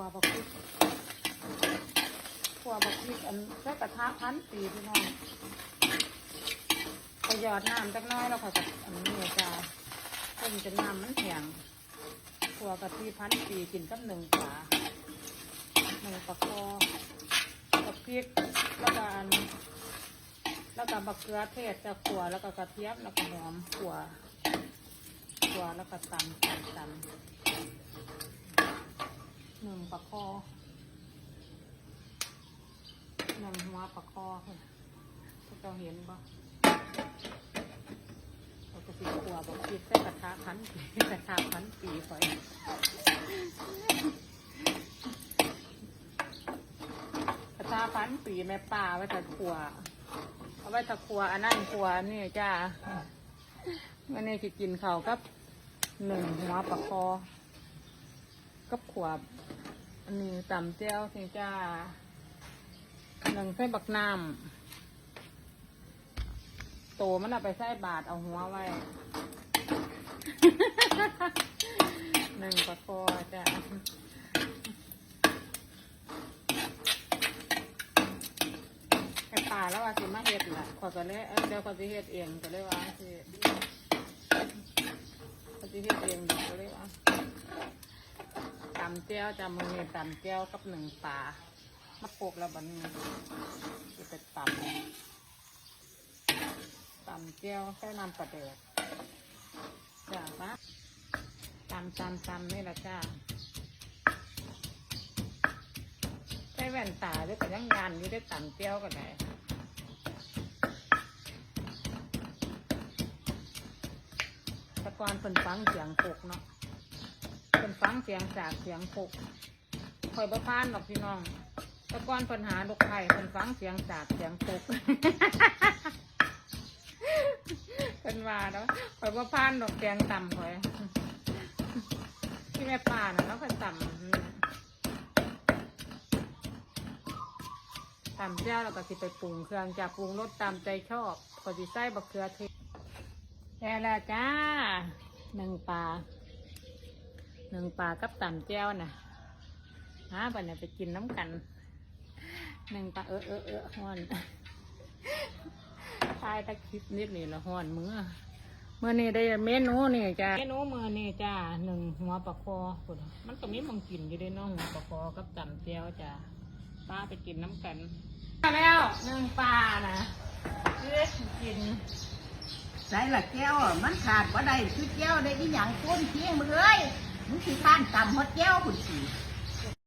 ขัวบักพริกขัวบักพริกอันใช้กระทะพันปีพี่น้องไปหยอดน้ำจักน้อยแล้วค่ะกับอันนี้จ้าเพิ่งจะน้ำมันแข็งขัวกะทิพันปีกินกับหนึ่งฝาหนึ่งปลาคอกับพริกแล้วก็อันแล้วก็บักเกลือเทศจะขัวแล้วก็กระเทียมแล้วก็หอมขัวขัวแล้วก็ตำตำตำ ปลาคอหนึ่งหัวปลาคอค่ะพวกเราเห็นปะเราก็สีขวบอกคิดใส่กระทะพันปีกระทะพันปีไปกระทะพันปีแม่ป่าไว้ต่ขวเอาไว้ต่ขวอันนั้นขวนี่จ้าวันนี้จะกินเขาวกับหนึ่งหัวปลาคอกับขวบ อันนี้ตำเจ้าสิจ้าหนึ่งใส่บักน้ำโตมันเอาไปใส่บาทเอาหัวไว้หนึ่งปลาคอจ้าไอ้ป่าแล้วว่าสิมาเฮ็ดน่ะขอยก็เลยเอ้ยเดี๋ยวขอยสิเฮ็ดเองก็เลยว่าสิขอยสิเฮ็ดเองดียวก็เลยว่า ตำแก้วจะมือตำแก้วกับหนึ่งปลามาโปกแล้วบันนี้จะไปตำตำแก้วใส่น้ำปลาเดือดจ้าปะตำตำตำนี่แหละจ้าใช้แว่นตาด้วยแต่ยังยานอยู่ได้ตำแก้วก็ได้ตะกอนเป็นฟังเสียงปกเนาะ ฟังเสียงจากเสียงปกคอยบ่พานหรอกพี่น้องตะก้อนปัญหาลูกไข่เป็นฟังเสียงจากเสียงปกเป็นว่าแล้วคอยบ่พานดอกแกงต่ำคอยที่แม่ป่าน่ะแล้วก็ต่ำต่ำเจ้าแล้วก็สิไปปรุงเครื่องจะปรุงรสตามใจชอบพอสิใส่บักเขือเทศแค่แล้วจ้าหนึ่งปลา หนึ่งปลากับตำแจ้วนะฮะบันเนี่ยไปกินน้ำกันหนึ่งปลาเออเออเออฮ้อนทายตะคลิปนิดนี่ละฮ้อนมือเมื่อนี้ได้เมนูนี่จ้าเมนูมือนี่จ้าหนึ่งหัวปลาคอพุ่นมันก็มีมังกินอยู่ได้เน้องหัวปลาคอกับตำแจ้วจ้าป้าไปกินน้ำกันมาแล้วหนึ่งปลานะเลือกกินใส่ละแก้วอะมันขาดบ่ได้คือแก้วได้อีหยังคนเที่ยงมึงเอ้ย มึงสิข้านตำฮดแก้วหุ่นสี